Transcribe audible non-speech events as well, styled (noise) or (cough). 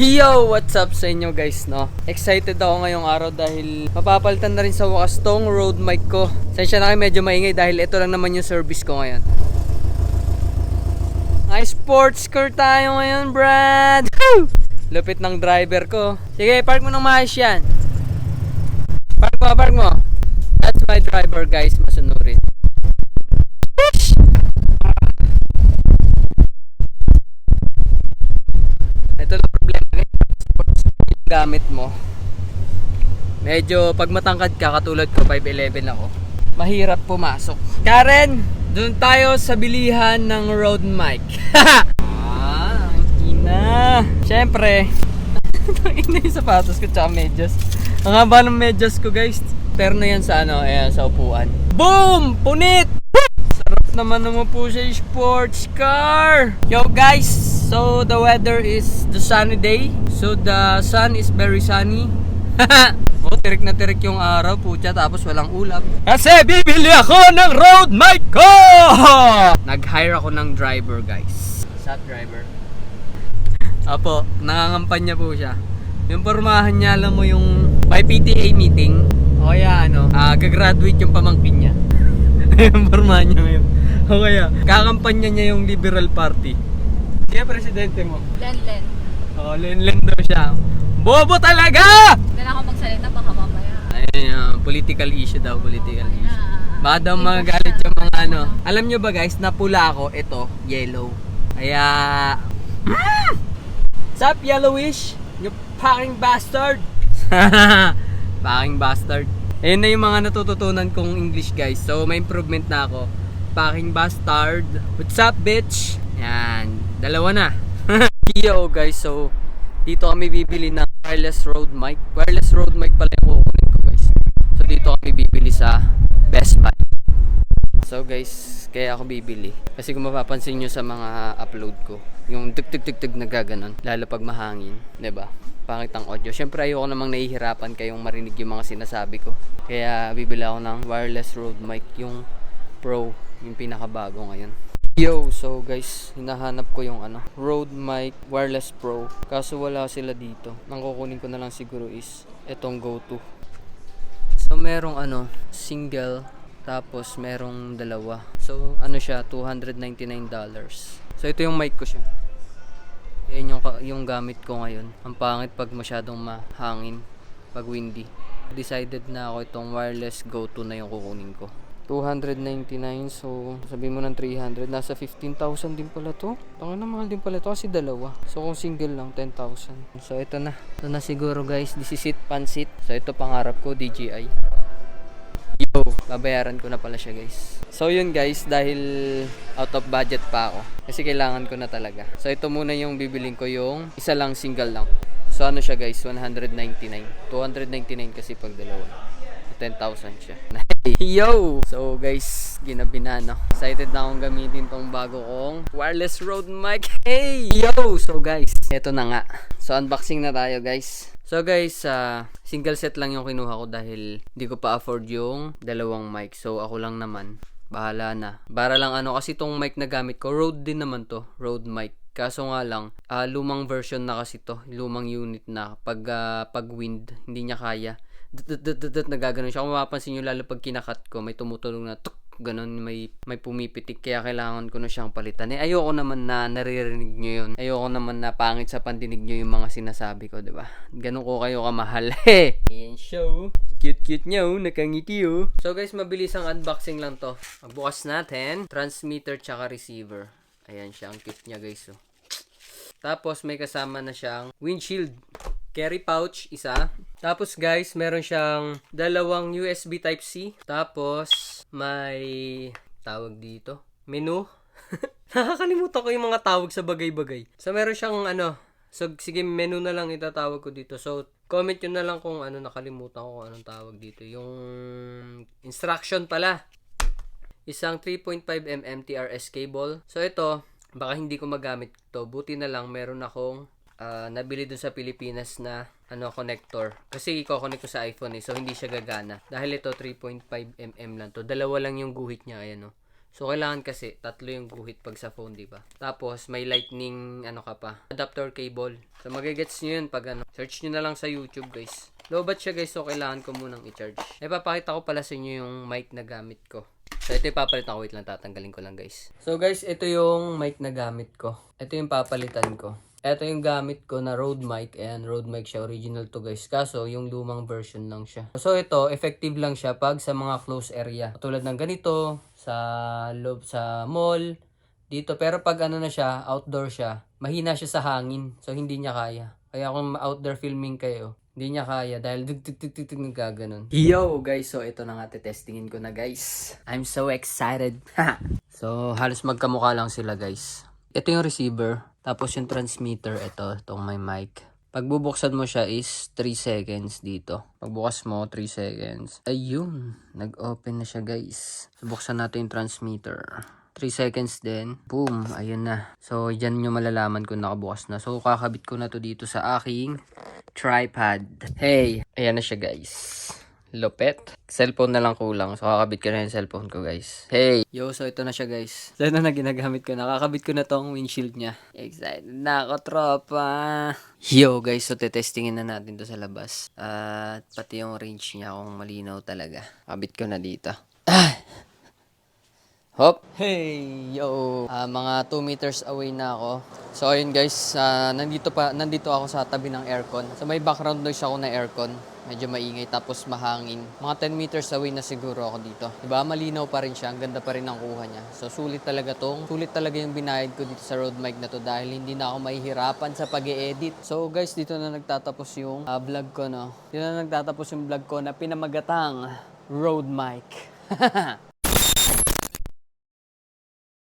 Yo! What's up sa inyo guys, no? Excited ako ngayong araw dahil mapapalitan na rin sa wakas tong road mic ko. Sensya na kayo medyo maingay dahil ito lang naman yung service ko ngayon. Ay, sports car tayo ngayon, Brad! Lupit ng driver ko. Sige, park mo ng maayos yan. Park mo, park mo. That's my driver, guys. Masunurin. Gamit mo. Medyo pag matangkad ka, katulad ko 5'11 ako, mahirap pumasok. Karen, doon tayo sa bilihan ng road mic. (laughs) ah, ang ina. Siyempre, ang (laughs) ina yung sapatos ko tsaka medyas. Ang haba ng medyas ko guys. Pero na yan sa ano, ayan, sa upuan. Boom! Punit! Sarap naman naman po siya yung sports car. Yo guys, so the weather is the sunny day. So the sun is very sunny. (laughs) oh, tirik na tirik yung araw, putya, tapos walang ulap. Kasi bibili ako ng road mic ko! (laughs) Nag-hire ako ng driver, guys. Sat driver. Apo, nangangampanya po siya. Yung pormahan niya, alam mo yung may PTA meeting. O kaya ano, ah, gagraduate yung pamangkin niya. (laughs) yung pormahan niya ngayon. O kaya, kakampanya niya yung Liberal Party. Siya presidente mo. Len, Len. O, len-len daw siya. Bobo talaga! Hindi na ako magsalita baka mamaya. Ayun, ah, political issue daw, political Ayun issue. na. Baka daw magalit yung mga ano. Alam nyo ba guys, napula ako, ito, yellow. Kaya... Mm! Sup, yellowish? You fucking bastard! (laughs) fucking bastard. Ayun na yung mga natututunan kong English guys. So, may improvement na ako. Fucking bastard. What's up, bitch? Yan. Dalawa na. (laughs) Yo guys, so dito kami bibili ng wireless road mic. Wireless road mic pala yung kukunin ko guys. So dito kami bibili sa Best Buy. So guys, kaya ako bibili. Kasi kung mapapansin nyo sa mga upload ko, yung tuk na gaganon, lalo pag mahangin, ba? Pangit ang audio. Syempre ayoko namang nahihirapan kayong marinig yung mga sinasabi ko. Kaya bibili ako ng wireless road mic, yung Pro, yung pinakabago ngayon. Yo, so guys, hinahanap ko yung ano, Rode Mic Wireless Pro. Kaso wala sila dito. Ang kukunin ko na lang siguro is etong go-to. So merong ano, single tapos merong dalawa. So ano siya, $299. So ito yung mic ko siya. Yan yung, yung gamit ko ngayon. Ang pangit pag masyadong mahangin, pag windy. Decided na ako itong wireless go-to na yung kukunin ko. 299 so sabi mo ng 300 nasa 15,000 din pala to Tanga na mahal din pala to kasi dalawa so kung single lang 10,000 so ito na ito na siguro guys this is it pansit so ito pangarap ko DJI Yo, babayaran ko na pala siya guys. So yun guys, dahil out of budget pa ako. Kasi kailangan ko na talaga. So ito muna yung bibiling ko yung isa lang single lang. So ano siya guys, 199. 299 kasi pag dalawa. 10,000 siya. (laughs) Yo! So guys, ginabi na no. Excited na akong gamitin tong bago kong wireless road mic. (laughs) Hey! Yo! So guys, eto na nga. So unboxing na tayo guys. So guys, ah, single set lang yung kinuha ko dahil di ko pa afford yung dalawang mic. So ako lang naman. Bahala na. Para lang ano kasi tong mic na gamit ko, Rode din naman to. Rode mic. Kaso nga lang, ah, lumang version na kasi to. Lumang unit na. Pag, ah, pag wind, hindi niya kaya. Dut-dut-dut-dut, nagaganon siya. Kung mapapansin nyo, lalo pag kinakat ko, may tumutulong na tuk, ganon, may, may pumipitik. Kaya kailangan ko na siyang palitan. Eh, ayoko naman na naririnig nyo yun. Ayoko naman na pangit sa pandinig nyo yung mga sinasabi ko, di ba? Ganon ko kayo kamahal. (laughs) Eh, Ayan show. Cute-cute nyo, nakangiti oh. So guys, mabilis ang unboxing lang to. Magbukas natin. Transmitter tsaka receiver. Ayan siya, ang cute niya guys oh. Tapos may kasama na siyang windshield. Carry pouch, isa. Tapos guys, meron siyang dalawang USB Type-C. Tapos may tawag dito. Menu. (laughs) Nakakalimutan ko yung mga tawag sa bagay-bagay. So meron siyang ano. So sige, menu na lang itatawag ko dito. So comment yun na lang kung ano nakalimutan ko anong tawag dito. Yung instruction pala. Isang 3.5mm TRS cable. So ito, baka hindi ko magamit to. Buti na lang meron akong ah, nabili dun sa Pilipinas na ano connector. Kasi i-connect ko sa iPhone eh, so hindi siya gagana. Dahil ito 3.5mm lang to. Dalawa lang yung guhit niya, ayan oh. So, kailangan kasi tatlo yung guhit pag sa phone, di ba? Tapos, may lightning, ano ka pa, adapter cable. So, magigets nyo yun pag ano. Search nyo na lang sa YouTube, guys. Lobat siya, guys. So, kailangan ko munang i-charge. Eh, papakita ko pala sa inyo yung mic na gamit ko. So, ito yung papalitan ko. Wait lang, tatanggalin ko lang, guys. So, guys, ito yung mic na gamit ko. Ito yung papalitan ko. Ito yung gamit ko na Rode mic. Ayan, Rode mic siya. Original to guys. Kaso, yung lumang version lang siya. So, ito, effective lang siya pag sa mga close area. Tulad ng ganito, sa loob sa mall, dito. Pero pag ano na siya, outdoor siya, mahina siya sa hangin. So, hindi niya kaya. Kaya kung outdoor filming kayo, hindi niya kaya dahil dug dug dug dug nagkaganon. Yo guys, so ito na nga testingin ko na guys. I'm so excited. (laughs) so halos magkamukha lang sila guys. Ito yung receiver, tapos yung transmitter, ito, itong may mic. Pag bubuksan mo siya is 3 seconds dito. Pagbukas mo, 3 seconds. Ayun, nag-open na siya guys. So, buksan natin yung transmitter. 3 seconds din. Boom, ayun na. So, yan nyo malalaman kung nakabukas na. So, kakabit ko na to dito sa aking tripod. Hey, ayan na siya guys. Lupet. Cellphone na lang kulang. So, kakabit ko na yung cellphone ko, guys. Hey! Yo, so ito na siya, guys. So, ito na ginagamit ko. Nakakabit ko na tong windshield niya. Excited na ako, tropa! Yo, guys. So, tetestingin na natin to sa labas. At pati yung range niya kung malinaw talaga. Kabit ko na dito. Ah! Hop! Hey! Yo! Ah, mga 2 meters away na ako. So, ayun guys, ah, nandito pa nandito ako sa tabi ng aircon. So, may background noise ako na aircon. Medyo maingay tapos mahangin. Mga 10 meters away na siguro ako dito. 'Di ba? Malinaw pa rin siya. Ang ganda pa rin ng kuha niya. So, sulit talaga tong. Sulit talaga yung binayad ko dito sa road mic na to dahil hindi na ako mahihirapan sa pag edit So, guys, dito na nagtatapos yung ah, vlog ko, no? Dito na nagtatapos yung vlog ko na pinamagatang road mic. (laughs)